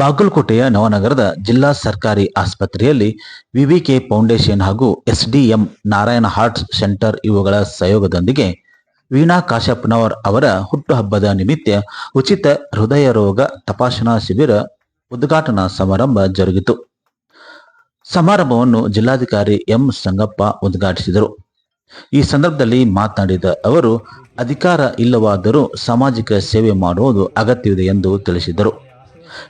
ಬಾಗಲಕೋಟೆಯ ನವನಗರದ ಜಿಲ್ಲಾ ಸರ್ಕಾರಿ ಆಸ್ಪತ್ರೆಯಲ್ಲಿ ವಿವಿಕೆ ಫೌಂಡೇಶನ್ ಹಾಗೂ S D M Narayana heart centre ಇವುಗಳ ಸಹಯೋಗದೊಂದಿಗೆ ವೀಣಾ ಕಾಶಪ್ಪನವರ್ ಅವರ ಹುಟ್ಟುಹಬ್ಬದ ನಿಮಿತ್ತ ಉಚಿತ ಹೃದಯ ರೋಗ ತಪಾಸಣಾ ಶಿಬಿರ ಉದ್ಘಾಟನಾ ಸಮಾರಂಭ ಜರುಗಿತು. ಸಮಾರಂಭವನ್ನು ಜಿಲ್ಲಾಧಿಕಾರಿ ಎಂ ಸಂಗಪ್ಪ ಉದ್ಘಾಟಿಸಿದರು. ಈ ಸಂದರ್ಭದಲ್ಲಿ ಮಾತನಾಡಿದ ಅವರು, ಅಧಿಕಾರ ಇಲ್ಲವಾದರೂ ಸಾಮಾಜಿಕ ಸೇವೆ ಮಾಡುವುದು ಅಗತ್ಯವಿದೆ ಎಂದು ತಿಳಿಸಿದರು.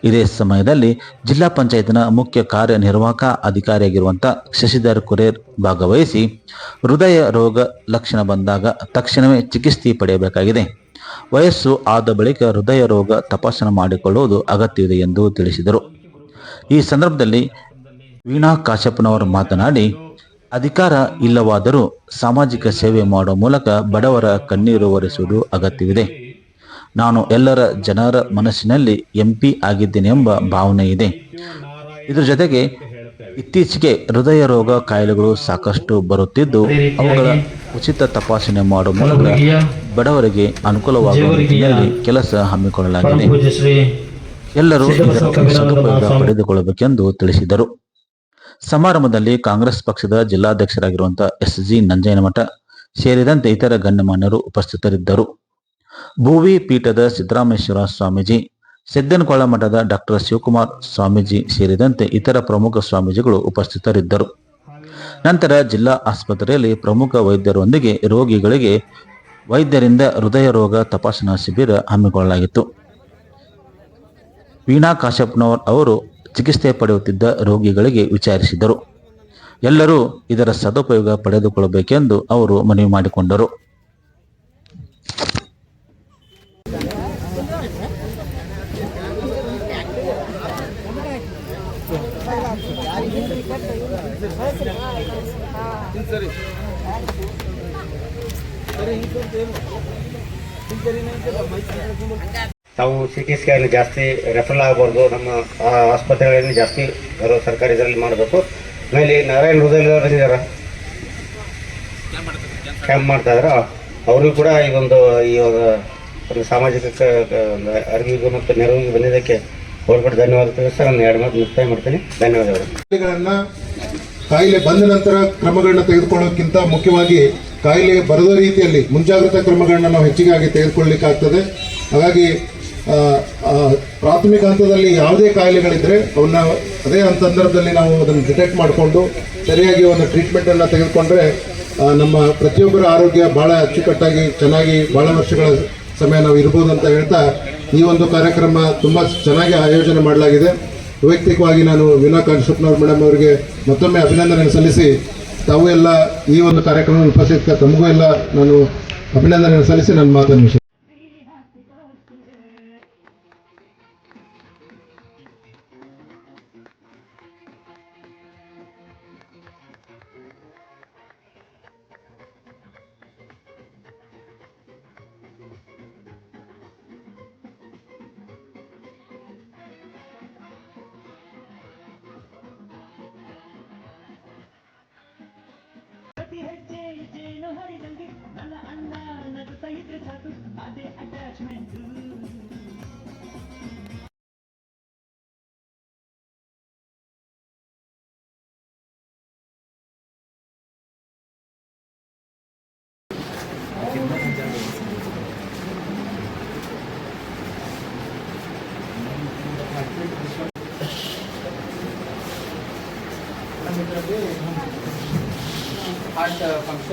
ಇದೇ ಸಮಯದಲ್ಲಿ ಜಿಲ್ಲಾ ಪಂಚಾಯತ್ನ ಮುಖ್ಯ ಕಾರ್ಯನಿರ್ವಾಹಕ ಅಧಿಕಾರಿಯಾಗಿರುವಂಥ ಶಶಿಧರ್ ಕುರೇರ್ ಭಾಗವಹಿಸಿ ಹೃದಯ ರೋಗ ಲಕ್ಷಣ ಬಂದಾಗ ತಕ್ಷಣವೇ ಚಿಕಿತ್ಸೆ ಪಡೆಯಬೇಕಾಗಿದೆ. ವಯಸ್ಸು ಆದ ಬಳಿಕ ಹೃದಯ ರೋಗ ತಪಾಸಣೆ ಮಾಡಿಕೊಳ್ಳುವುದು ಅಗತ್ಯವಿದೆ ಎಂದು ತಿಳಿಸಿದರು. ಈ ಸಂದರ್ಭದಲ್ಲಿ ವೀಣಾ ಕಾಶಪ್ಪನವರು ಮಾತನಾಡಿ, ಅಧಿಕಾರ ಇಲ್ಲವಾದರೂ ಸಾಮಾಜಿಕ ಸೇವೆ ಮಾಡುವ ಮೂಲಕ ಬಡವರ ಕಣ್ಣೀರು ಒರೆಸುವುದು ಅಗತ್ಯವಿದೆ. ನಾನು ಎಲ್ಲರ ಜನರ ಮನಸ್ಸಿನಲ್ಲಿ ಎಂಪಿ ಆಗಿದ್ದೇನೆ ಎಂಬ ಭಾವನೆ ಇದೆ. ಇದರ ಜೊತೆಗೆ ಇತ್ತೀಚೆಗೆ ಹೃದಯ ರೋಗ ಕಾಯಿಲೆಗಳು ಸಾಕಷ್ಟು ಬರುತ್ತಿದ್ದು ಅವುಗಳ ಉಚಿತ ತಪಾಸಣೆ ಮಾಡುವ ಮೂಲಕ ಬಡವರಿಗೆ ಅನುಕೂಲವಾಗುವ ರೀತಿಯಲ್ಲಿ ಕೆಲಸ ಹಮ್ಮಿಕೊಳ್ಳಲಾಗಿದೆ. ಎಲ್ಲರೂ ಇದರ ಸದುಪಯೋಗ ಪಡೆದುಕೊಳ್ಳಬೇಕೆಂದು ತಿಳಿಸಿದರು. ಸಮಾರಂಭದಲ್ಲಿ ಕಾಂಗ್ರೆಸ್ ಪಕ್ಷದ ಜಿಲ್ಲಾಧ್ಯಕ್ಷರಾಗಿರುವಂತಹ ಎಸ್ ಜಿ ನಂಜಯ್ಯನಮಠ ಸೇರಿದಂತೆ ಇತರ ಗಣ್ಯಮಾನ್ಯರು ಉಪಸ್ಥಿತರಿದ್ದರು. ಭೂವಿ ಪೀಠದ ಸಿದ್ದರಾಮೇಶ್ವರ ಸ್ವಾಮೀಜಿ, ಸಿದ್ದನಕೊಳ ಮಠದ ಡಾಕ್ಟರ್ ಶಿವಕುಮಾರ್ ಸ್ವಾಮೀಜಿ ಸೇರಿದಂತೆ ಇತರ ಪ್ರಮುಖ ಸ್ವಾಮೀಜಿಗಳು ಉಪಸ್ಥಿತರಿದ್ದರು. ನಂತರ ಜಿಲ್ಲಾ ಆಸ್ಪತ್ರೆಯಲ್ಲಿ ಪ್ರಮುಖ ವೈದ್ಯರೊಂದಿಗೆ ರೋಗಿಗಳಿಗೆ ವೈದ್ಯರಿಂದ ಹೃದಯ ರೋಗ ತಪಾಸಣಾ ಶಿಬಿರ ಹಮ್ಮಿಕೊಳ್ಳಲಾಗಿತ್ತು. ವೀಣಾ ಕಾಶ್ಯಪ್ನವರ್ ಅವರು ಚಿಕಿತ್ಸೆ ಪಡೆಯುತ್ತಿದ್ದ ರೋಗಿಗಳಿಗೆ ವಿಚಾರಿಸಿದರು. ಎಲ್ಲರೂ ಇದರ ಸದುಪಯೋಗ ಪಡೆದುಕೊಳ್ಳಬೇಕೆಂದು ಅವರು ಮನವಿ ಮಾಡಿಕೊಂಡರು. ತಾವು ಸಿ ಟಿ ಸ್ಕ್ಯಾನ್ ಜಾಸ್ತಿ ರೆಫರ್ ಆಗಬಾರ್ದು. ನಮ್ಮ ಆಸ್ಪತ್ರೆಗಳನ್ನು ಜಾಸ್ತಿ ಬರೋ ಸರ್ಕಾರಿ ಇದರಲ್ಲಿ ಮಾಡಬೇಕು. ಆಮೇಲೆ ನಾರಾಯಣ ಹೃದಯ ಬಂದಿದ್ದಾರೆ ಕ್ಯಾಂಪ್ ಮಾಡ್ತಾ ಇದಾರ. ಅವ್ರಿಗೂ ಕೂಡ ಈ ಒಂದು ಈ ಒಂದು ಸಾಮಾಜಿಕ ಅರಿವಿಗೂ ಮತ್ತು ನೆರವಿಗೆ ಬಂದಿದ್ದಕ್ಕೆ ಕೂಡ ಧನ್ಯವಾದ ಸರ್ ನಾನು ಎರಡು ಮಾತು ಮುಕ್ತಾಯ ಮಾಡ್ತೀನಿ. ಧನ್ಯವಾದಗಳು. ಕಾಯಿಲೆ ಬಂದ ನಂತರ ಕ್ರಮಗಳನ್ನ ತೆಗೆದುಕೊಳ್ಳೋಕ್ಕಿಂತ ಮುಖ್ಯವಾಗಿ ಕಾಯಿಲೆ ಬರದ ರೀತಿಯಲ್ಲಿ ಮುಂಜಾಗ್ರತಾ ಕ್ರಮಗಳನ್ನ ನಾವು ಹೆಚ್ಚಿಗಾಗಿ ತೆಗೆದುಕೊಳ್ಳಲಿಕ್ಕಾಗ್ತದೆ ಹಾಗಾಗಿ ಪ್ರಾಥಮಿಕ ಹಂತದಲ್ಲಿ ಯಾವುದೇ ಕಾಯಿಲೆಗಳಿದ್ದರೆ ಅವನ್ನ ಅದೇ ಸಂದರ್ಭದಲ್ಲಿ ನಾವು ಅದನ್ನು ಡಿಟೆಕ್ಟ್ ಮಾಡಿಕೊಂಡು ಸರಿಯಾಗಿ ಒಂದು ಟ್ರೀಟ್ಮೆಂಟನ್ನು ತೆಗೆದುಕೊಂಡ್ರೆ ನಮ್ಮ ಪ್ರತಿಯೊಬ್ಬರ ಆರೋಗ್ಯ ಭಾಳ ಅಚ್ಚುಕಟ್ಟಾಗಿ ಚೆನ್ನಾಗಿ ಭಾಳ ವರ್ಷಗಳ ಸಮಯ ನಾವು ಇರ್ಬೋದು ಅಂತ ಹೇಳ್ತಾ ಈ ಒಂದು ಕಾರ್ಯಕ್ರಮ ತುಂಬ ಚೆನ್ನಾಗಿ ಆಯೋಜನೆ ಮಾಡಲಾಗಿದೆ. ವೈಯಕ್ತಿಕವಾಗಿ ನಾನು ವಿನಾ ಕಾಂಶಪ್ಪನವ್ರ ಮೇಡಮ್ ಅವರಿಗೆ ಮತ್ತೊಮ್ಮೆ ಅಭಿನಂದನೆ ಸಲ್ಲಿಸಿ ತಾವು ಎಲ್ಲ ಈ ಒಂದು ಕಾರ್ಯಕ್ರಮ ಉಪಸ್ಥಿತ ತಮಗೂ ಎಲ್ಲ ನಾನು ಅಭಿನಂದನೆ ಸಲ್ಲಿಸಿ ನನ್ನ ಮಾತನ್ನು ಮುಗಿಸ್ತೇನೆ. Heart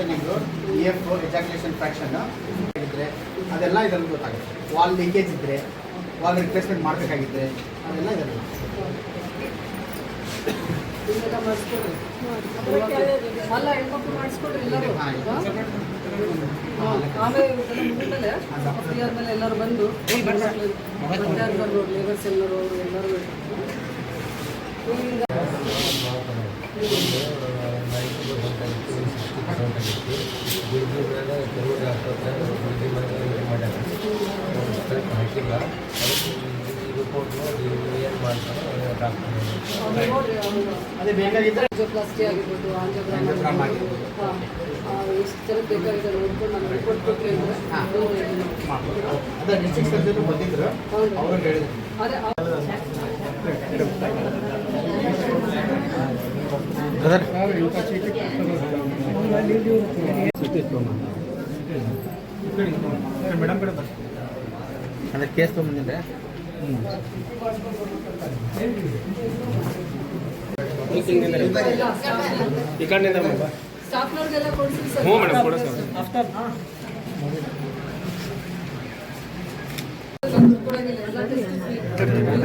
functioning E F ejaculation fraction ಇದ್ರೆ, ಅದೆಲ್ಲ ಇದರಲ್ಲಿ ಗೊತ್ತಾಗುತ್ತೆ. ವಾಲ್ ಲೀಕೇಜ್ ಇದ್ದರೆ ವಾಲ್ ರಿಪ್ಲೇಸ್ಮೆಂಟ್ ಮಾಡಬೇಕಾಗಿದ್ರೆ, ಅದೆಲ್ಲ ಇದರಲ್ಲಿ ಮಾಡಿಸ್ಕೊಡ್ರಿ ಎಲ್ಲರೂ ಬಂದು ಲೇಬರ್ಸ್ ಎಲ್ಲರೂ ಇದೆಲ್ಲ ಎಲ್ಲರೂ ಬಂದು ಮಧ್ಯಾಹ್ನದವರು ಲೇಬರ್ಸ್ ಎಲ್ಲರೂ ಅವರು ಎಲ್ಲರೂ ಈಗ ಅವ್ರು ನೋಡ್ರಿ ಅವರು ಅದೇ ಬೇಕಾಗಿದ್ದರೆ ಆಂಜಿಯೋಪ್ಲಾಸ್ಟಿ ಆಗಿರ್ಬೋದು ಎಷ್ಟು ಬೇಕಾಗಿದೆ ನೋಡ್ಕೊಂಡು ನಾನು ಅಂದರೆ ಸರ್ಜನ್ ಬಂದಿದ್ರು. ಅವರು ಹೇಳಿದ್ರು. ಅದೇ ಅಂದ್ರೆ ಕೇಸ್ ತೊಗೊಂಬಂದಿದ್ರೆ ಹ್ಞೂ ಮೇಡಮ್ ಕೊಡ ಸರ್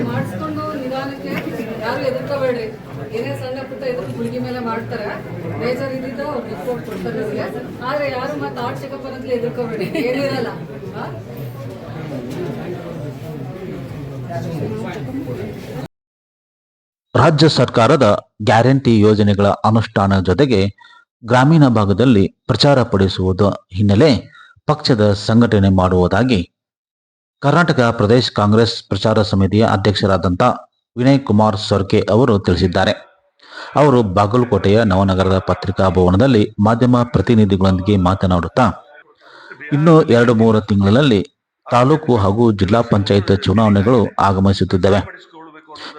ಮಾಡಿಸ್ಕೊಂಡು ನಿಧಾನಕ್ಕೆ ಯಾರು ಎದುರ್ಕೋಬೇಡ್ರಿ ಏನೇ ಸಣ್ಣ ಪುಟ್ಟ ಎದುರು ಗುಳಿಗೆ ಮೇಲೆ ಮಾಡ್ತಾರೆ. ಬೇಜಾರ್ ಇದ್ದಿದ್ದ ಅವ್ರು ರಿಪೋರ್ಟ್ ಕೊಡ್ತಾರೆ ನಿಮಗೆ. ಆದ್ರೆ ಯಾರು ಮತ್ತೆ ಆರ್ಟ್ ಚೆಕಪ್ ಅನ್ನೋದ್ಲೆ ಎದುರ್ಕೋಬೇಡಿ. ಏನಿರಲ್ಲ ರಾಜ್ಯ ಸರ್ಕಾರದ ಗ್ಯಾರಂಟಿ ಯೋಜನೆಗಳ ಅನುಷ್ಠಾನ ಜೊತೆಗೆ ಗ್ರಾಮೀಣ ಭಾಗದಲ್ಲಿ ಪ್ರಚಾರ ಪಡಿಸುವುದು ಹಿನ್ನೆಲೆ ಪಕ್ಷದ ಸಂಘಟನೆ ಮಾಡುವುದಾಗಿ ಕರ್ನಾಟಕ ಪ್ರದೇಶ ಕಾಂಗ್ರೆಸ್ ಪ್ರಚಾರ ಸಮಿತಿಯ ಅಧ್ಯಕ್ಷರಾದಂಥ ವಿನಯ್ ಕುಮಾರ್ ಸೊರ್ಕೆ ಅವರು ತಿಳಿಸಿದ್ದಾರೆ. ಅವರು ಬಾಗಲಕೋಟೆಯ ನವನಗರದ ಪತ್ರಿಕಾ ಭವನದಲ್ಲಿ ಮಾಧ್ಯಮ ಪ್ರತಿನಿಧಿಗಳೊಂದಿಗೆ ಮಾತನಾಡುತ್ತಾ, ಇನ್ನು ಎರಡು ಮೂರು ತಿಂಗಳಲ್ಲಿ ತಾಲೂಕು ಹಾಗೂ ಜಿಲ್ಲಾ ಪಂಚಾಯತ್ ಚುನಾವಣೆಗಳು ಆಗಮಿಸುತ್ತಿದ್ದವೆ.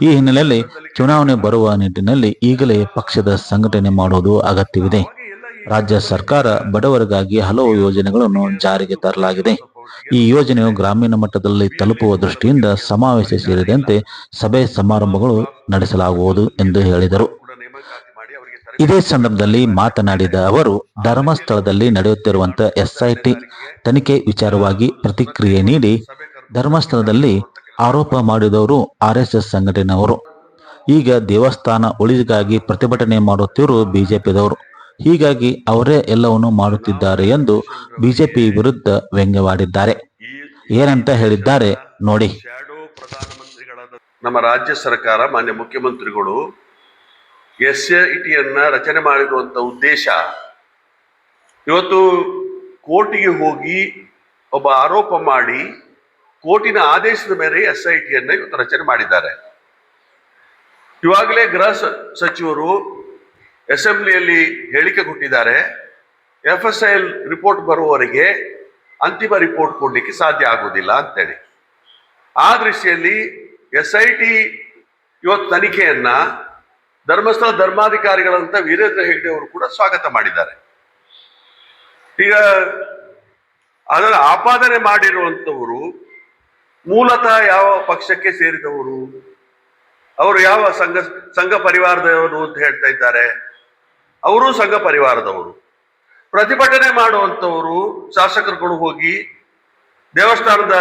ಈ ಹಿನ್ನೆಲೆಯಲ್ಲಿ ಚುನಾವಣೆ ಬರುವ ನಿಟ್ಟಿನಲ್ಲಿ ಈಗಲೇ ಪಕ್ಷದ ಸಂಘಟನೆ ಮಾಡುವುದು ಅಗತ್ಯವಿದೆ. ರಾಜ್ಯ ಸರ್ಕಾರ ಬಡವರಿಗಾಗಿ ಹಲವು ಯೋಜನೆಗಳನ್ನು ಜಾರಿಗೆ ತರಲಾಗಿದೆ. ಈ ಯೋಜನೆಯು ಗ್ರಾಮೀಣ ಮಟ್ಟದಲ್ಲಿ ತಲುಪುವ ದೃಷ್ಟಿಯಿಂದ ಸಮಾವೇಶ ಸೇರಿದಂತೆ ಸಭೆ ಸಮಾರಂಭಗಳು ನಡೆಸಲಾಗುವುದು ಎಂದು ಹೇಳಿದರು. ಇದೇ ಸಂದರ್ಭದಲ್ಲಿ ಮಾತನಾಡಿದ ಅವರು, ಧರ್ಮಸ್ಥಳದಲ್ಲಿ ನಡೆಯುತ್ತಿರುವಂತಹ ಎಸ್ಐಟಿ ತನಿಖೆ ವಿಚಾರವಾಗಿ ಪ್ರತಿಕ್ರಿಯೆ ನೀಡಿ ಧರ್ಮಸ್ಥಳದಲ್ಲಿ ಆರೋಪ ಮಾಡಿದವರು ಆರ್ಎಸ್ಎಸ್ ಸಂಘಟನೆಯವರು. ಈಗ ದೇವಸ್ಥಾನ ಉಳಿಗಾಗಿ ಪ್ರತಿಭಟನೆ ಮಾಡುತ್ತಿರುವ ಬಿಜೆಪಿದವರು. ಹೀಗಾಗಿ ಅವರೇ ಎಲ್ಲವನ್ನೂ ಮಾಡುತ್ತಿದ್ದಾರೆ ಎಂದು ಬಿಜೆಪಿ ವಿರುದ್ಧ ವ್ಯಂಗ್ಯವಾಡಿದ್ದಾರೆ. ಏನಂತ ಹೇಳಿದ್ದಾರೆ ನೋಡಿ. ನಮ್ಮ ರಾಜ್ಯ ಸರ್ಕಾರ, ಮಾನ್ಯ ಮುಖ್ಯಮಂತ್ರಿಗಳು ಎಸ್ ಇಟಿಯನ್ನ ರಚನೆ ಮಾಡಿರುವಂತ ಉದ್ದೇಶ, ಇವತ್ತು ಕೋರ್ಟಿಗೆ ಹೋಗಿ ಒಬ್ಬ ಆರೋಪ ಮಾಡಿ ಕೋರ್ಟಿನ ಆದೇಶದ ಮೇಲೆ ಎಸ್ ಐ ಟಿಯನ್ನ ಇವತ್ತು ರಚನೆ ಮಾಡಿದ್ದಾರೆ. ಇವಾಗಲೇ ಗೃಹ ಸಚಿವರು ಅಸೆಂಬ್ಲಿಯಲ್ಲಿ ಹೇಳಿಕೆ ಕೊಟ್ಟಿದ್ದಾರೆ. ಎಫ್ ಎಸ್ ಐ ರಿಪೋರ್ಟ್ ಬರುವವರೆಗೆ ಅಂತಿಮ ರಿಪೋರ್ಟ್ ಕೊಡಲಿಕ್ಕೆ ಸಾಧ್ಯ ಆಗುವುದಿಲ್ಲ ಅಂತೇಳಿ. ಆ ದೃಷ್ಟಿಯಲ್ಲಿ ಎಸ್ ಐ ಟಿ ಇವತ್ತು ತನಿಖೆಯನ್ನ ಧರ್ಮಸ್ಥಳ ಧರ್ಮಾಧಿಕಾರಿಗಳಂತ ವೀರೇಂದ್ರ ಹೆಗ್ಡೆ ಅವರು ಕೂಡ ಸ್ವಾಗತ ಮಾಡಿದ್ದಾರೆ. ಈಗ ಅದರ ಆಪಾದನೆ ಮಾಡಿರುವಂಥವರು ಮೂಲತಃ ಯಾವ ಪಕ್ಷಕ್ಕೆ ಸೇರಿದವರು, ಅವರು ಯಾವ ಸಂಘ ಸಂಘ ಪರಿವಾರದವರು ಅಂತ ಹೇಳ್ತಾ ಇದ್ದಾರೆ. ಅವರು ಸಂಘ ಪರಿವಾರದವರು. ಪ್ರತಿಭಟನೆ ಮಾಡುವಂಥವರು ಶಾಸಕರುಗಳು ಹೋಗಿ ದೇವಸ್ಥಾನದ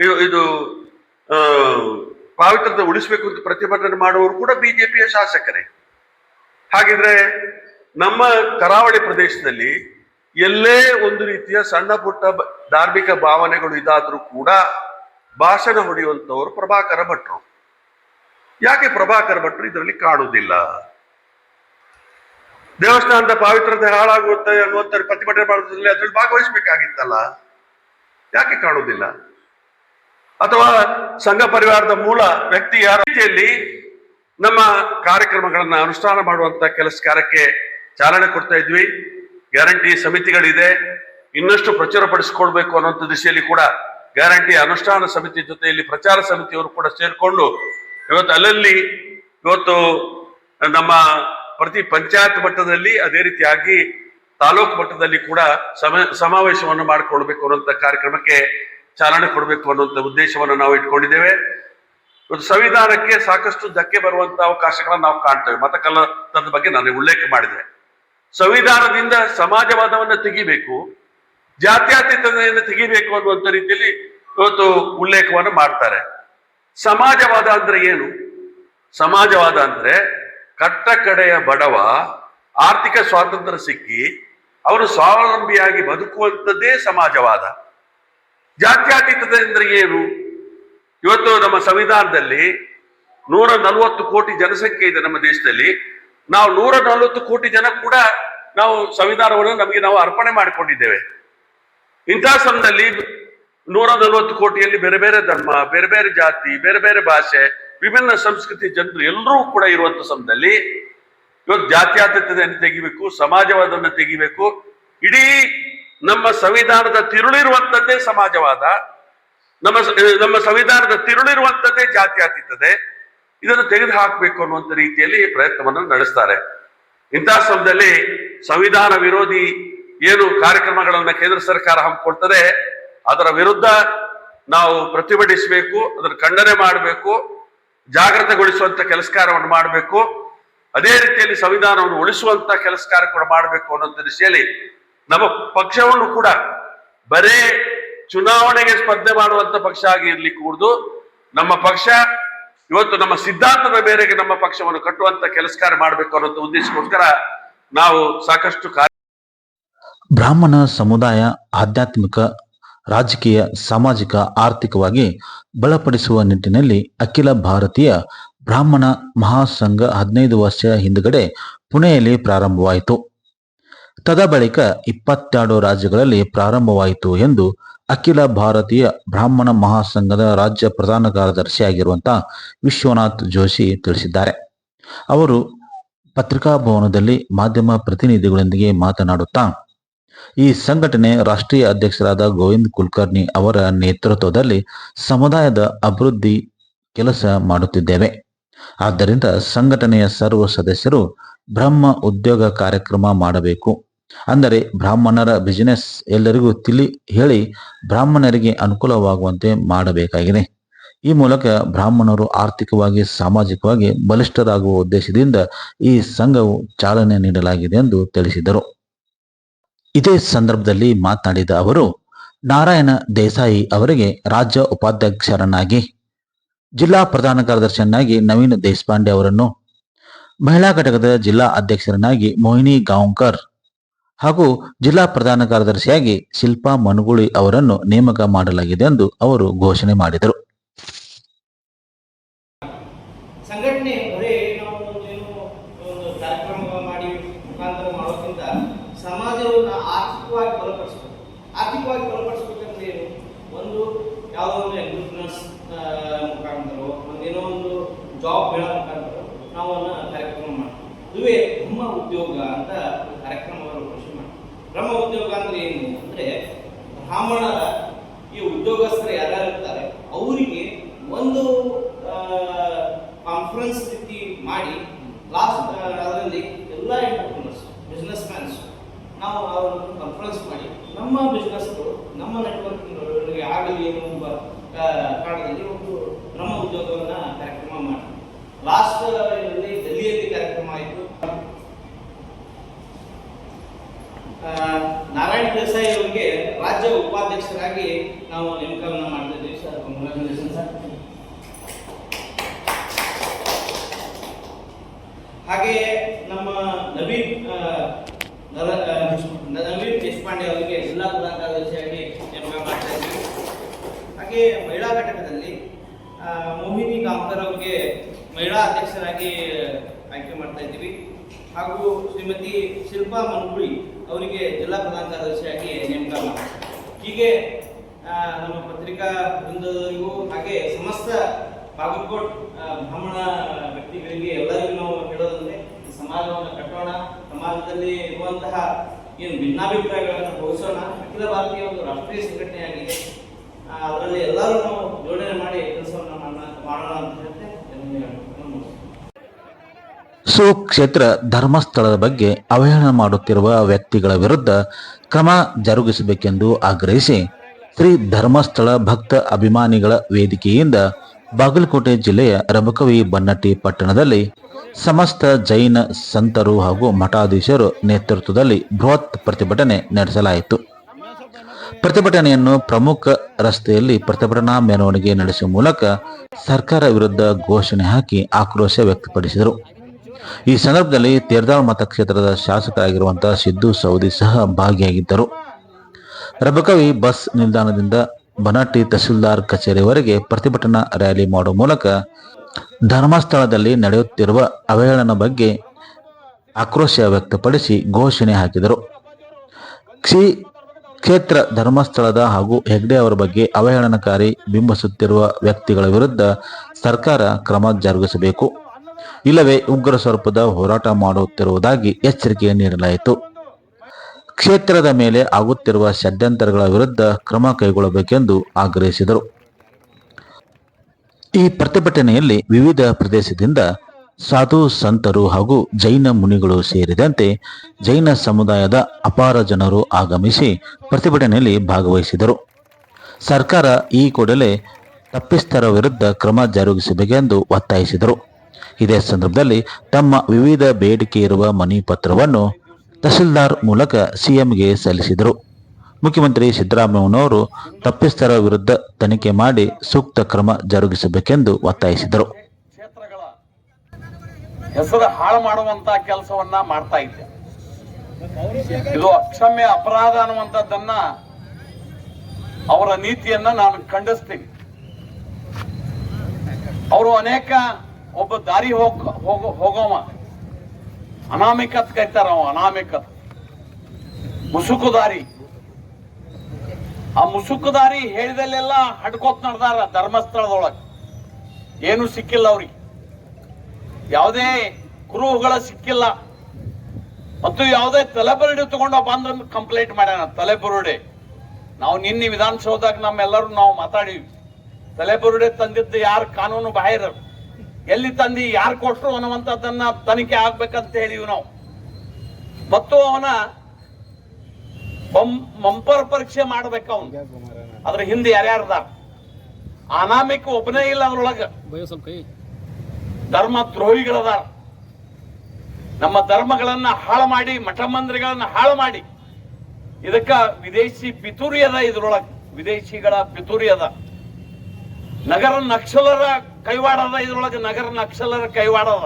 ಇದು- ಪಾವಿತ್ರತೆ ಉಳಿಸ್ಬೇಕು ಅಂತ ಪ್ರತಿಭಟನೆ ಮಾಡುವವರು ಕೂಡ ಬಿಜೆಪಿಯ ಶಾಸಕರೇ. ಹಾಗಿದ್ರೆ ನಮ್ಮ ಕರಾವಳಿ ಪ್ರದೇಶದಲ್ಲಿ ಎಲ್ಲೇ ಒಂದು ರೀತಿಯ ಸಣ್ಣ ಪುಟ್ಟ ಬ- ಧಾರ್ಮಿಕ ಭಾವನೆಗಳು ಇದಾದರೂ ಕೂಡ ಭಾಷಣ ಹೊಡೆಯುವಂಥವ್ರು ಪ್ರಭಾಕರ ಭಟ್ರು. ಯಾಕೆ ಪ್ರಭಾಕರ ಭಟ್ರು ಇದರಲ್ಲಿ ಕಾಣುವುದಿಲ್ಲ? ದೇವಸ್ಥಾನದ ಪಾವಿತ್ರತೆ ಹಾಳಾಗುತ್ತೆ ಅನ್ನುವಂಥ ಪ್ರತಿಭಟನೆ ಮಾಡೋದ್ರಲ್ಲಿ ಅದ್ರಲ್ಲಿ ಭಾಗವಹಿಸಬೇಕಾಗಿತ್ತಲ್ಲ? ಯಾಕೆ ಕಾಣುವುದಿಲ್ಲ? ಅಥವಾ ಸಂಘ ಪರಿವಾರದ ಮೂಲ ವ್ಯಕ್ತಿ ಯಾರ ರೀತಿಯಲ್ಲಿ ನಮ್ಮ ಕಾರ್ಯಕ್ರಮಗಳನ್ನ ಅನುಷ್ಠಾನ ಮಾಡುವಂತ ಕೆಲಸ ಕಾರ್ಯಕ್ಕೆ ಚಾಲನೆ ಕೊಡ್ತಾ ಇದ್ವಿ? ಗ್ಯಾರಂಟಿ ಸಮಿತಿಗಳಿದೆ. ಇನ್ನಷ್ಟು ಪ್ರಚಾರ ಪಡಿಸಿಕೊಳ್ಬೇಕು ಅನ್ನುವಂಥ ದಿಶೆಯಲ್ಲಿ ಕೂಡ ಗ್ಯಾರಂಟಿ ಅನುಷ್ಠಾನ ಸಮಿತಿ ಜೊತೆಯಲ್ಲಿ ಪ್ರಚಾರ ಸಮಿತಿಯವರು ಕೂಡ ಸೇರಿಕೊಂಡು ಇವತ್ತು ಅಲ್ಲಲ್ಲಿ ಇವತ್ತು ನಮ್ಮ ಪ್ರತಿ ಪಂಚಾಯತ್ ಮಟ್ಟದಲ್ಲಿ ಅದೇ ರೀತಿಯಾಗಿ ತಾಲೂಕು ಮಟ್ಟದಲ್ಲಿ ಕೂಡ ಸಮ, ಸಮಾವೇಶವನ್ನು ಮಾಡಿಕೊಳ್ಬೇಕು ಅನ್ನುವಂಥ ಕಾರ್ಯಕ್ರಮಕ್ಕೆ ಚಾಲನೆ ಕೊಡಬೇಕು ಅನ್ನುವಂಥ ಉದ್ದೇಶವನ್ನು ನಾವು ಇಟ್ಕೊಂಡಿದ್ದೇವೆ. ಒಂದು ಸಂವಿಧಾನಕ್ಕೆ ಸಾಕಷ್ಟು ಧಕ್ಕೆ ಬರುವಂತ ಅವಕಾಶಗಳನ್ನು ನಾವು ಕಾಣ್ತೇವೆ. ಮತಕಲ್ಲದ ಬಗ್ಗೆ ನಾನು ಉಲ್ಲೇಖ ಮಾಡಿದೆ. ಸಂವಿಧಾನದಿಂದ ಸಮಾಜವಾದವನ್ನು ತೆಗಿಬೇಕು, ಜಾತ್ಯಾತೀತತೆಯನ್ನು ತೆಗಿಬೇಕು ಅನ್ನುವಂಥ ರೀತಿಯಲ್ಲಿ ಇವತ್ತು ಉಲ್ಲೇಖವನ್ನು ಮಾಡ್ತಾರೆ. ಸಮಾಜವಾದ ಅಂದ್ರೆ ಏನು? ಸಮಾಜವಾದ ಅಂದ್ರೆ ಕಟ್ಟ ಕಡೆಯ ಬಡವ ಆರ್ಥಿಕ ಸ್ವಾತಂತ್ರ್ಯ ಸಿಕ್ಕಿ ಅವರು ಸ್ವಾವಲಂಬಿಯಾಗಿ ಬದುಕುವಂಥದ್ದೇ ಸಮಾಜವಾದ. ಜಾತ್ಯಾತೀತದ ಅಂದ್ರೆ ಏನು? ಇವತ್ತು ನಮ್ಮ ಸಂವಿಧಾನದಲ್ಲಿ ನೂರ ನಲವತ್ತು ಕೋಟಿ ಜನಸಂಖ್ಯೆ ಇದೆ ನಮ್ಮ ದೇಶದಲ್ಲಿ. ನಾವು ನೂರ ನಲವತ್ತು ಕೋಟಿ ಜನ ಕೂಡ ನಾವು ಸಂವಿಧಾನವನ್ನು ನಮಗೆ ನಾವು ಅರ್ಪಣೆ ಮಾಡಿಕೊಂಡಿದ್ದೇವೆ. ಇಂತಹ ಸಮಯದಲ್ಲಿ ನೂರ ನಲವತ್ತು ಕೋಟಿಯಲ್ಲಿ ಬೇರೆ ಬೇರೆ ಧರ್ಮ, ಬೇರೆ ಬೇರೆ ಜಾತಿ, ಬೇರೆ ಬೇರೆ ಭಾಷೆ ವಿಭಿನ್ನ ಸಂಸ್ಕೃತಿ ಜನರು ಎಲ್ಲರೂ ಕೂಡ ಇರುವಂತ ಸಮಯದಲ್ಲಿ ಇವತ್ತು ಜಾತ್ಯಾತೀತತೆಯನ್ನು ತೆಗಿಬೇಕು, ಸಮಾಜವಾದವನ್ನು ತೆಗಿಬೇಕು, ಇಡೀ ನಮ್ಮ ಸಂವಿಧಾನದ ತಿರುಳಿರುವಂತದ್ದೇ ಸಮಾಜವಾದ, ನಮ್ಮ ನಮ್ಮ ಸಂವಿಧಾನದ ತಿರುಳಿರುವಂತದ್ದೇ ಜಾತ್ಯಾತೀತತೆ, ಇದನ್ನು ತೆಗೆದು ಹಾಕಬೇಕು ಅನ್ನುವಂಥ ರೀತಿಯಲ್ಲಿ ಪ್ರಯತ್ನವನ್ನು ನಡೆಸ್ತಾರೆ. ಇಂತಹ ಸಮಯದಲ್ಲಿ ಸಂವಿಧಾನ ವಿರೋಧಿ ಏನು ಕಾರ್ಯಕ್ರಮಗಳನ್ನು ಕೇಂದ್ರ ಸರ್ಕಾರ ಹಮ್ಮಿಕೊಳ್ತದೆ, ಅದರ ವಿರುದ್ಧ ನಾವು ಪ್ರತಿಭಟಿಸಬೇಕು, ಅದನ್ನು ಖಂಡನೆ ಮಾಡಬೇಕು ಜಾಗೃತಗೊಳಿಸುವಂತ ಕೆಲಸಕಾರವನ್ನು ಮಾಡಬೇಕು. ಅದೇ ರೀತಿಯಲ್ಲಿ ಸಂವಿಧಾನವನ್ನು ಉಳಿಸುವಂತ ಕೆಲಸಕಾರ ಕೂಡ ಮಾಡಬೇಕು ಅನ್ನೋಂಥ ದಿಶೆಯಲ್ಲಿ ನಮ್ಮ ಪಕ್ಷವನ್ನು ಕೂಡ ಬರೇ ಚುನಾವಣೆಗೆ ಸ್ಪರ್ಧೆ ಮಾಡುವಂತ ಪಕ್ಷ ಆಗಿ ಇರ್ಲಿ ಕೂಡುದು ನಮ್ಮ ಪಕ್ಷ ಇವತ್ತು ನಮ್ಮ ಸಿದ್ಧಾಂತದ ಬೇರೆಗೆ ನಮ್ಮ ಪಕ್ಷವನ್ನು ಕಟ್ಟುವಂತ ಕೆಲಸಕಾರ ಮಾಡಬೇಕು ಅನ್ನೋ ಉದ್ದೇಶಕ್ಕೋಸ್ಕರ ನಾವು ಸಾಕಷ್ಟು ಬ್ರಾಹ್ಮಣ ಸಮುದಾಯ ಆಧ್ಯಾತ್ಮಿಕ ರಾಜಕೀಯ, ಸಾಮಾಜಿಕ, ಆರ್ಥಿಕವಾಗಿ ಬಲಪಡಿಸುವ ನಿಟ್ಟಿನಲ್ಲಿ ಅಖಿಲ ಭಾರತೀಯ ಬ್ರಾಹ್ಮಣ ಮಹಾಸಂಘ ಹದಿನೈದು ವರ್ಷ ಹಿಂದುಗಡೆ ಪುಣೆಯಲ್ಲಿ ಪ್ರಾರಂಭವಾಯಿತು. ತದ ಬಳಿಕ ಇಪ್ಪತ್ತೆರಡು ರಾಜ್ಯಗಳಲ್ಲಿ ಪ್ರಾರಂಭವಾಯಿತು ಎಂದು ಅಖಿಲ ಭಾರತೀಯ ಬ್ರಾಹ್ಮಣ ಮಹಾಸಂಘದ ರಾಜ್ಯ ಪ್ರಧಾನ ಕಾರ್ಯದರ್ಶಿಯಾಗಿರುವಂತಹ ವಿಶ್ವನಾಥ್ ಜೋಶಿ ತಿಳಿಸಿದ್ದಾರೆ. ಅವರು ಪತ್ರಿಕಾಭವನದಲ್ಲಿ ಮಾಧ್ಯಮ ಪ್ರತಿನಿಧಿಗಳೊಂದಿಗೆ ಮಾತನಾಡುತ್ತಾ ಈ ಸಂಘಟನೆ ರಾಷ್ಟ್ರೀಯ ಅಧ್ಯಕ್ಷರಾದ ಗೋವಿಂದ್ ಕುಲಕರ್ಣಿ ಅವರ ನೇತೃತ್ವದಲ್ಲಿ ಸಮುದಾಯದ ಅಭಿವೃದ್ಧಿ ಕೆಲಸ ಮಾಡುತ್ತಿದ್ದೇವೆ. ಆದ್ದರಿಂದ ಸಂಘಟನೆಯ ಸರ್ವ ಸದಸ್ಯರು ಬ್ರಹ್ಮ ಉದ್ಯೋಗ ಕಾರ್ಯಕ್ರಮ ಮಾಡಬೇಕು. ಅಂದರೆ ಬ್ರಾಹ್ಮಣರ ಬಿಸಿನೆಸ್ ಎಲ್ಲರಿಗೂ ತಿಳಿ ಹೇಳಿ ಬ್ರಾಹ್ಮಣರಿಗೆ ಅನುಕೂಲವಾಗುವಂತೆ ಮಾಡಬೇಕಾಗಿದೆ. ಈ ಮೂಲಕ ಬ್ರಾಹ್ಮಣರು ಆರ್ಥಿಕವಾಗಿ, ಸಾಮಾಜಿಕವಾಗಿ ಬಲಿಷ್ಠರಾಗುವ ಉದ್ದೇಶದಿಂದ ಈ ಸಂಘವು ಚಾಲನೆ ನೀಡಲಾಗಿದೆ ಎಂದು ತಿಳಿಸಿದರು. ಇದೇ ಸಂದರ್ಭದಲ್ಲಿ ಮಾತನಾಡಿದ ಅವರು, ನಾರಾಯಣ ದೇಸಾಯಿ ಅವರಿಗೆ ರಾಜ್ಯ ಉಪಾಧ್ಯಕ್ಷರನ್ನಾಗಿ, ಜಿಲ್ಲಾ ಪ್ರಧಾನ ಕಾರ್ಯದರ್ಶಿಯನ್ನಾಗಿ ನವೀನ್ ದೇಶಪಾಂಡೆ ಅವರನ್ನು, ಮಹಿಳಾ ಘಟಕದ ಜಿಲ್ಲಾ ಅಧ್ಯಕ್ಷರನ್ನಾಗಿ ಮೋಹಿನಿ ಗಾಂವ್ಕರ್ ಹಾಗೂ ಜಿಲ್ಲಾ ಪ್ರಧಾನ ಕಾರ್ಯದರ್ಶಿಯಾಗಿ ಶಿಲ್ಪಾ ಮನುಗುಳಿ ಅವರನ್ನು ನೇಮಕ ಮಾಡಲಾಗಿದೆ ಎಂದು ಅವರು ಘೋಷಣೆ ಮಾಡಿದರು ಸಂಘಟನೆ ಬರೀ ನಾವು ಏನು ಒಂದು ಕಾರ್ಯಕ್ರಮ ಮಾಡಿ ಮುಖಾಂತರ ಮಾಡೋಕ್ಕಿಂತ ಸಮಾಜವನ್ನು ಆರ್ಥಿಕವಾಗಿ ಬಲಪಡಿಸ್ಬೇಕು ಆರ್ಥಿಕವಾಗಿ ಬಲಪಡಿಸ್ಬೇಕಂದ್ರೆ ಏನು? ಒಂದು ಯಾವುದೋ ಒಂದು ಎಂಟರ್ಪ್ರಿನರ್ಸ್ ಮುಖಾಂತರ ಒಂದು ಏನೋ ಒಂದು ಜಾಬ್ ಹೇಳೋ ಮುಖಾಂತರ ನಾವು ಅದನ್ನ ಕಾರ್ಯಕ್ರಮ ಮಾಡ್ತೀವಿ. ಇದುವೇ ಬ್ರಹ್ಮ ಉದ್ಯೋಗ ಅಂತ ಕಾರ್ಯಕ್ರಮವನ್ನು ಘೋಷಣೆ ಮಾಡ್ತೀವಿ. ಬ್ರಹ್ಮ ಉದ್ಯೋಗ ಅಂದ್ರೆ ಏನು? ಅಂದ್ರೆ ಬ್ರಾಹ್ಮಣರ ಈ ಉದ್ಯೋಗಸ್ಥರು ಯಾರ್ಯಾರು ಅವರಿಗೆ ಒಂದು ಕಾನ್ಫರೆನ್ಸ್ ರೀತಿ ಮಾಡಿ ಲಾಸ್ಟ್ ಅದರಲ್ಲಿ ಎಲ್ಲ ಎಂಟರ್ಪ್ರಿನರ್ಸ್ ಬಿಸ್ನೆಸ್ ಮ್ಯಾನ್ಸ್ ನಾವು ಅವರನ್ನು ಕಾನ್ಫರೆನ್ಸ್ ಮಾಡಿ ನಮ್ಮ ಬಿಸ್ನೆಸ್ಗಳು ನಮ್ಮ ನೆಟ್ವರ್ಕಿಂಗ್ ಆಗಲಿ ಎನ್ನುವ ಕಾರಣದಲ್ಲಿ ಒಂದು ನಮ್ಮ ಉದ್ಯೋಗವನ್ನ ಕಾರ್ಯಕ್ರಮ ಮಾಡಿ ಲಾಸ್ಟ್ ಇದರಲ್ಲಿ ಡೆಲ್ಲಿಯಲ್ಲಿ ಕಾರ್ಯಕ್ರಮ ಆಯಿತು. ನಾರಾಯಣ ದೇಸಾಯಿ ಅವರಿಗೆ ರಾಜ್ಯ ಉಪಾಧ್ಯಕ್ಷರಾಗಿ ನಾವು ನೇಮಕವನ್ನು ಮಾಡ್ತಿದ್ದೀವಿ ಸರ್. ಕಂಗ್ರಾಚುಲೇಷನ್ ಸರ್ ಹಾಗೆಯೇ ನಮ್ಮ ನವೀನ್ ಆ, ನರ- ಆ, ನವೀನ್ ದೇಶಪಾಂಡೆ ಅವರಿಗೆ ಜಿಲ್ಲಾ ಪ್ರಧಾನ ಕಾರ್ಯದರ್ಶಿಯಾಗಿ ನೇಮಕ ಮಾಡ್ತಾ ಇದ್ದೀವಿ ಹಾಗೆ ಮಹಿಳಾ ಘಟಕದಲ್ಲಿ ಆ, ಮೋಹಿನಿ ಕಾಂಕರ್ ಅವರಿಗೆ ಮಹಿಳಾ ಅಧ್ಯಕ್ಷರಾಗಿ ಆಯ್ಕೆ ಮಾಡ್ತಾ ಇದ್ದೀವಿ. ಹಾಗೂ ಶ್ರೀಮತಿ ಶಿಲ್ಪಾ ಮನ್ಕುಳಿ ಅವರಿಗೆ ಜಿಲ್ಲಾ ಪ್ರಧಾನ ಕಾರ್ಯದರ್ಶಿಯಾಗಿ ನೇಮಕ ಮಾಡ್ತಾ ಹೀಗೆ ನಮ್ಮ ಪತ್ರಿಕಾ ವೃಂದದವರಿಗೂ ಹಾಗೆ ಸಮಸ್ತ ಬಾಗಲಕೋಟ್ ಬ್ರಾಹ್ಮಣ ವ್ಯಕ್ತಿಗಳಿಗೆ ಎಲ್ಲರಿಗೂ ನಾವು ಹೇಳೋದಂದ್ರೆ ಸಮಾಜವನ್ನು ಕಟ್ಟೋಣ, ಸಮಾಜದಲ್ಲಿ ಇರುವಂತಹ ಏನು ಭಿನ್ನಾಭಿಪ್ರಾಯಗಳನ್ನು ಬಹುಸೋಣ ಅಖಿಲ ಭಾರತೀಯ ಒಂದು ರಾಷ್ಟ್ರೀಯ ಸಂಘಟನೆಯಾಗಿದೆ. ಅದರಲ್ಲಿ ಎಲ್ಲರೂ ನಾವು ಜೋಡಣೆ ಮಾಡಿ ಕೆಲಸವನ್ನು ಮಾಡೋಣ ಅಂತ ಹೇಳ್ತೆ ಎಲ್ಲರಿಗೂ ಹೇಳ್ತೀನಿ. ನಮಸ್ಕಾರ. ಸುಕ್ಷೇತ್ರ ಧರ್ಮಸ್ಥಳದ ಬಗ್ಗೆ ಅವಹೇಳನ ಮಾಡುತ್ತಿರುವ ವ್ಯಕ್ತಿಗಳ ವಿರುದ್ಧ ಕ್ರಮ ಜರುಗಿಸಬೇಕೆಂದು ಆಗ್ರಹಿಸಿ ಶ್ರೀ ಧರ್ಮಸ್ಥಳ ಭಕ್ತ ಅಭಿಮಾನಿಗಳ ವೇದಿಕೆಯಿಂದ ಬಾಗಲಕೋಟೆ ಜಿಲ್ಲೆಯ ರಮಕವಿ ಬನ್ನಟ್ಟಿ ಪಟ್ಟಣದಲ್ಲಿ ಸಮಸ್ತ ಜೈನ ಸಂತರು ಹಾಗೂ ಮಠಾಧೀಶರು ನೇತೃತ್ವದಲ್ಲಿ ಬೃಹತ್ ಪ್ರತಿಭಟನೆ ನಡೆಸಲಾಯಿತು. ಪ್ರತಿಭಟನೆಯನ್ನು ಪ್ರಮುಖ ರಸ್ತೆಯಲ್ಲಿ ಪ್ರತಿಭಟನಾ ಮೆರವಣಿಗೆ ನಡೆಸುವ ಮೂಲಕ ಸರ್ಕಾರ ವಿರುದ್ಧ ಘೋಷಣೆ ಹಾಕಿ ಆಕ್ರೋಶ ವ್ಯಕ್ತಪಡಿಸಿದರು. ಈ ಸಂದರ್ಭದಲ್ಲಿ ತೇರ್ದಾಳ್ ಮತಕ್ಷೇತ್ರದ ಶಾಸಕರಾಗಿರುವಂತಹ ಸಿದ್ದು ಸೌದಿ ಸಹ ಭಾಗಿಯಾಗಿದ್ದರು. ರಬಕವಿ ಬಸ್ ನಿಲ್ದಾಣದಿಂದ ಬನಟ್ಟಿ ತಹಸೀಲ್ದಾರ್ ಕಚೇರಿವರೆಗೆ ಪ್ರತಿಭಟನಾ ರ್ಯಾಲಿ ಮಾಡುವ ಮೂಲಕ ಧರ್ಮಸ್ಥಳದಲ್ಲಿ ನಡೆಯುತ್ತಿರುವ ಅವಹೇಳನ ಬಗ್ಗೆ ಆಕ್ರೋಶ ವ್ಯಕ್ತಪಡಿಸಿ ಘೋಷಣೆ ಹಾಕಿದರು. ಕ್ಷಿ ಕ್ಷೇತ್ರ ಧರ್ಮಸ್ಥಳದ ಹಾಗೂ ಹೆಗ್ಡೆ ಅವರ ಬಗ್ಗೆ ಅವಹೇಳನಕಾರಿ ಬಿಂಬಿಸುತ್ತಿರುವ ವ್ಯಕ್ತಿಗಳ ವಿರುದ್ಧ ಸರ್ಕಾರ ಕ್ರಮ ಜರುಗಿಸಬೇಕು. ಇಲ್ಲವೇ ಉಗ್ರ ಸ್ವರೂಪದ ಹೋರಾಟ ಮಾಡುತ್ತಿರುವುದಾಗಿ ಎಚ್ಚರಿಕೆ ನೀಡಲಾಯಿತು. ಕ್ಷೇತ್ರದ ಮೇಲೆ ಆಗುತ್ತಿರುವ ಷಡ್ಯಂತರಗಳ ವಿರುದ್ಧ ಕ್ರಮ ಕೈಗೊಳ್ಳಬೇಕೆಂದು ಆಗ್ರಹಿಸಿದರು. ಈ ಪ್ರತಿಭಟನೆಯಲ್ಲಿ ವಿವಿಧ ಪ್ರದೇಶದಿಂದ ಸಾಧು ಸಂತರು ಹಾಗೂ ಜೈನ ಮುನಿಗಳು ಸೇರಿದಂತೆ ಜೈನ ಸಮುದಾಯದ ಅಪಾರ ಜನರು ಆಗಮಿಸಿ ಪ್ರತಿಭಟನೆಯಲ್ಲಿ ಭಾಗವಹಿಸಿದರು. ಸರ್ಕಾರ ಈ ಕೂಡಲೇ ತಪ್ಪಿಸ್ಥರ ವಿರುದ್ಧ ಕ್ರಮ ಜರುಗಿಸಬೇಕೆಂದು ಒತ್ತಾಯಿಸಿದರು. ಇದೇ ಸಂದರ್ಭದಲ್ಲಿ ತಮ್ಮ ವಿವಿಧ ಬೇಡಿಕೆ ಇರುವ ಮನಿ ಪತ್ರವನ್ನು ತಹಸೀಲ್ದಾರ್ ಮೂಲಕ ಸಿಎಂಗೆ ಸಲ್ಲಿಸಿದರು. ಮುಖ್ಯಮಂತ್ರಿ ಸಿದ್ದರಾಮಯ್ಯನವರು ತಪ್ಪಿಸ್ಥರ ವಿರುದ್ಧ ತನಿಖೆ ಮಾಡಿ ಸೂಕ್ತ ಕ್ರಮ ಜರುಗಿಸಬೇಕೆಂದು ಒತ್ತಾಯಿಸಿದರು. ಹೆಸರು ಹಾಳು ಮಾಡುವಂತ ಕೆಲಸವನ್ನ ಮಾಡ್ತಾ ಇದ್ದೆ. ಇದು ಅಕ್ಷಮ್ಯ ಅಪರಾಧ ಅನ್ನುವಂಥದ್ದನ್ನ ಅವರ ನೀತಿಯನ್ನ ನಾನು ಖಂಡಿಸ್ತೀನಿ. ಅವರು ಅನೇಕ ಒಬ್ಬ ದಾರಿ ಹೋಗ್ ಹೋಗೋ ಹೋಗೋವ. ಅನಾಮಿಕತ್ ಕೈತಾರ ಅವ, ಅನಾಮಿಕತ್. ಮುಸುಕು ದಾರಿ. ಆ ಮುಸುಕು ದಾರಿ ಹೇಳಿದಲ್ಲೆಲ್ಲ ಹಡ್ಕೋತ್ ನಡೆದಾರ ಧರ್ಮಸ್ಥಳದೊಳಗೆ. ಏನು ಸಿಕ್ಕಿಲ್ಲ ಅವ್ರಿಗೆ. ಯಾವುದೇ ಕುರುಹುಗಳ ಸಿಕ್ಕಿಲ್ಲ. ಮತ್ತು ಯಾವುದೇ ತಲೆಬುರುಡೆ ತಗೊಂಡು ಬಂದು ಕಂಪ್ಲೇಂಟ್ ಮಾಡ್ಯಾನ, ತಲೆಬುರುಡೆ. ನಾವು ನಿನ್ನೆ ವಿಧಾನಸೌಧದಾಗ ನಮ್ಮೆಲ್ಲರೂ ನಾವು ಮಾತಾಡಿವಿ. ತಲೆಬುರುಡೆ ತಂದಿದ್ದು ಯಾರು ಕಾನೂನು ಬಾಹಿರ ಎಲ್ಲಿ ತಂದಿ ಯಾರು ಕೊಟ್ಟರು ಅನ್ನುವಂಥದ್ದನ್ನ ತನಿಖೆ ಆಗ್ಬೇಕಂತ ಹೇಳಿವಿ ನಾವು. ಮತ್ತು ಅವನ ಮಂಪರ್ ಪರೀಕ್ಷೆ ಮಾಡ್ಬೇಕು ಅವನು. ಅದ್ರ ಹಿಂದೆ ಯಾರ್ಯಾರದ? ಅನಾಮಿಕ ಒಬ್ಬನೇ ಇಲ್ಲ ಅದ್ರೊಳಗ ಧರ್ಮ ದ್ರೋಹಿಗಳದಾರ ನಮ್ಮ ಧರ್ಮಗಳನ್ನ ಹಾಳು ಮಾಡಿ ಮಠ ಮಂದಿರಗಳನ್ನ ಹಾಳು ಮಾಡಿ. ಇದಕ್ಕ ವಿದೇಶಿ ಪಿತೂರಿ ಅದ ಇದ್ರೊಳಗ. ವಿದೇಶಿಗಳ ಪಿತೂರಿ ಅದ. ನಗರ ನಕ್ಸಲರ ಕೈವಾಡ ಅದ ಇದ್ರೊಳಗೆ ನಗರ ನಕ್ಸಲರ ಕೈವಾಡದ.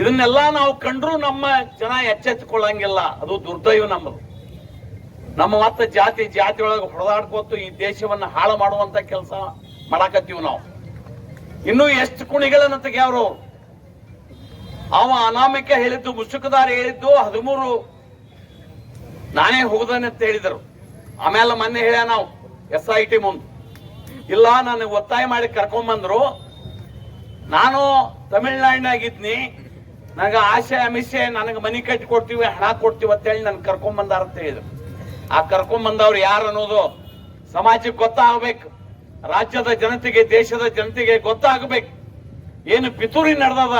ಇದನ್ನೆಲ್ಲ ನಾವು ಕಂಡ್ರು ನಮ್ಮ ಜನ ಎಚ್ಚೆತ್ತುಕೊಳ್ಳಂಗಿಲ್ಲ. ಅದು ದುರ್ದೈವ ನಮ್ಮದು. ನಮ್ಮ ಮತ್ತೆ ಜಾತಿ, ಜಾತಿಯೊಳಗೆ ಹೊಡೆದಾಡ್ಕೋತು ಈ ದೇಶವನ್ನ ಹಾಳು ಮಾಡುವಂತ ಕೆಲಸ ಮಾಡಾಕತ್ತೀವಿ ನಾವು. ಇನ್ನು ಎಷ್ಟು ಕುಣಿಗಳನ್ನ ತೆಗ್ಯಾವ್ರು ಅವ ಅನಾಮಿಕ ಹೇಳಿದ್ದು, ಮುಸುಕದಾರ ಹೇಳಿದ್ದು, ಹದಿಮೂರು ನಾನೇ ಹೋಗದಾನೆ ಹೇಳಿದರು. ಆಮೇಲೆ ಮೊನ್ನೆ ಹೇಳ ನಾವು, ಎಸ್ ಐ ಟಿ ಮುಂದೆ. ಇಲ್ಲ ನನಗೆ ಒತ್ತಾಯ ಮಾಡಿ ಕರ್ಕೊಂಬಂದ್ರು ನಾನು ತಮಿಳ್ನಾಡಿನಾಗಿದ್ನಿ. ನನಗೆ ಆಸೆ ಅಮಿಷೆ ನನಗೆ ಮನಿ ಕಟ್ಟಿ ಕೊಡ್ತೀವಿ, ಹಣ ಕೊಡ್ತೀವಿ ಅಂತೇಳಿ ನನ್ ಕರ್ಕೊಂಬಂದಾರ ಅಂತ ಹೇಳಿದ್ರು. ಆ ಕರ್ಕೊಂಬಂದವ್ರು ಯಾರು ಅನ್ನೋದು ಸಮಾಜಕ್ಕೆ ಗೊತ್ತಾಗಬೇಕು. ರಾಜ್ಯದ ಜನತೆಗೆ, ದೇಶದ ಜನತೆಗೆ ಗೊತ್ತಾಗಬೇಕು. ಏನು ಪಿತೂರಿ ನಡೆದದ.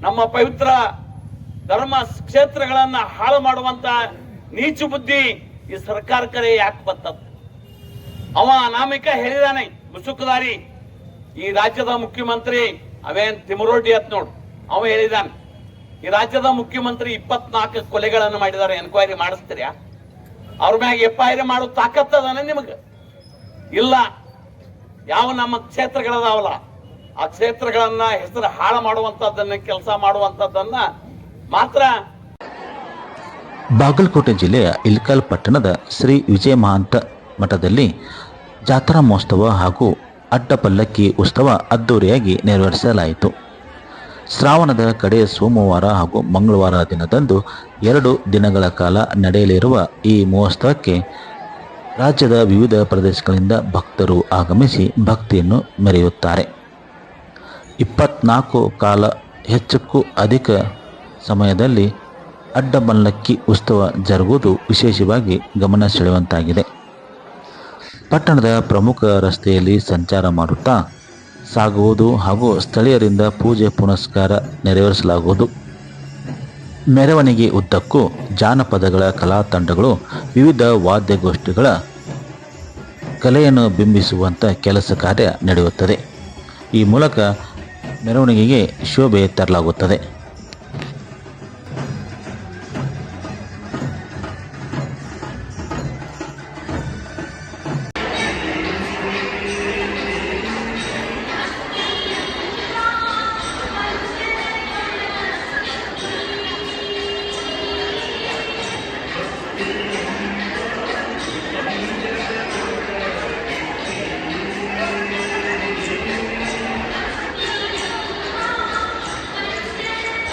ನಮ್ಮ ಪವಿತ್ರ ಧರ್ಮ ಕ್ಷೇತ್ರಗಳನ್ನ ಹಾಳು ಮಾಡುವಂತ ನೀಚು ಬುದ್ಧಿ ಈ ಸರ್ಕಾರ ಕರೆ ಯಾಕೆ ಬರ್ತದ ಅವ ಅನಾಮಿಕ ಹೇಳಿದಾನೆ, ಮುಸುಕುದಾರಿ. ಈ ರಾಜ್ಯದ ಮುಖ್ಯಮಂತ್ರಿ ಅವೇನ್ ತಿಮರೋಡಿ ಅತ್ ನೋಡು, ಅವ ಹೇಳಿದಾನೆ. ಈ ರಾಜ್ಯದ ಮುಖ್ಯಮಂತ್ರಿ ಇಪ್ಪತ್ನಾಲ್ಕು ಕೊಲೆಗಳನ್ನು ಮಾಡಿದ್ದಾರೆ ಎನ್ಕ್ವೈರಿ ಮಾಡಿಸ್ತೀರ್ಯಾ? ಅವ್ರ ಮ್ಯಾಗ ಎಫ್ಐಆರ್ ಮಾಡೋ ತಾಕತ್ತದಾನೆ ನಿಮಗೆ? ಇಲ್ಲ. ಯಾವ ನಮ್ಮ ಕ್ಷೇತ್ರಗಳದಾವಲ್ಲ? ಆ ಕ್ಷೇತ್ರಗಳನ್ನ ಹೆಸರು ಹಾಳು ಮಾಡುವಂತದ್ದನ್ನ, ಕೆಲಸ ಮಾಡುವಂತದ್ದನ್ನ ಮಾತ್ರ ಬಾಗಲಕೋಟೆ ಜಿಲ್ಲೆಯ ಇಲ್ಕಲ್ ಪಟ್ಟಣದ ಶ್ರೀ ವಿಜಯ ಮಹಾಂತ ಮಠದಲ್ಲಿ ಜಾತ್ರಾ ಮಹೋತ್ಸವ ಹಾಗೂ ಅಡ್ಡಪಲ್ಲಕ್ಕಿ ಉತ್ಸವ ಅದ್ದೂರಿಯಾಗಿ ನೆರವೇರಿಸಲಾಯಿತು. ಶ್ರಾವಣದ ಕಡೆ ಸೋಮವಾರ ಹಾಗೂ ಮಂಗಳವಾರ ದಿನದಂದು ಎರಡು ದಿನಗಳ ಕಾಲ ನಡೆಯಲಿರುವ ಈ ಮಹೋತ್ಸವಕ್ಕೆ ರಾಜ್ಯದ ವಿವಿಧ ಪ್ರದೇಶಗಳಿಂದ ಭಕ್ತರು ಆಗಮಿಸಿ ಭಕ್ತಿಯನ್ನು ಮೆರೆಯುತ್ತಾರೆ. ಇಪ್ಪತ್ನಾಲ್ಕು ಕಾಲ ಹೆಚ್ಚಕ್ಕೂ ಅಧಿಕ ಸಮಯದಲ್ಲಿ ಅಡ್ಡಮಲ್ಲಕ್ಕಿ ಉತ್ಸವ ಜರುಗುವುದು ವಿಶೇಷವಾಗಿ ಗಮನ ಸೆಳೆಯುವಂತಾಗಿದೆ. ಪಟ್ಟಣದ ಪ್ರಮುಖ ರಸ್ತೆಯಲ್ಲಿ ಸಂಚಾರ ಮಾಡುತ್ತಾ ಸಾಗುವುದು ಹಾಗೂ ಸ್ಥಳೀಯರಿಂದ ಪೂಜೆ ಪುನಸ್ಕಾರ ನೆರವೇರಿಸಲಾಗುವುದು. ಮೆರವಣಿಗೆ ಉದ್ದಕ್ಕೂ ಜಾನಪದಗಳ ಕಲಾ ತಂಡಗಳು ವಿವಿಧ ವಾದ್ಯಗೋಷ್ಠಿಗಳ ಕಲೆಯನ್ನು ಬಿಂಬಿಸುವಂಥ ಕೆಲಸ ಕಾರ್ಯ ನಡೆಯುತ್ತದೆ. ಈ ಮೂಲಕ ಮೆರವಣಿಗೆಗೆ ಶೋಭೆ ತರಲಾಗುತ್ತದೆ.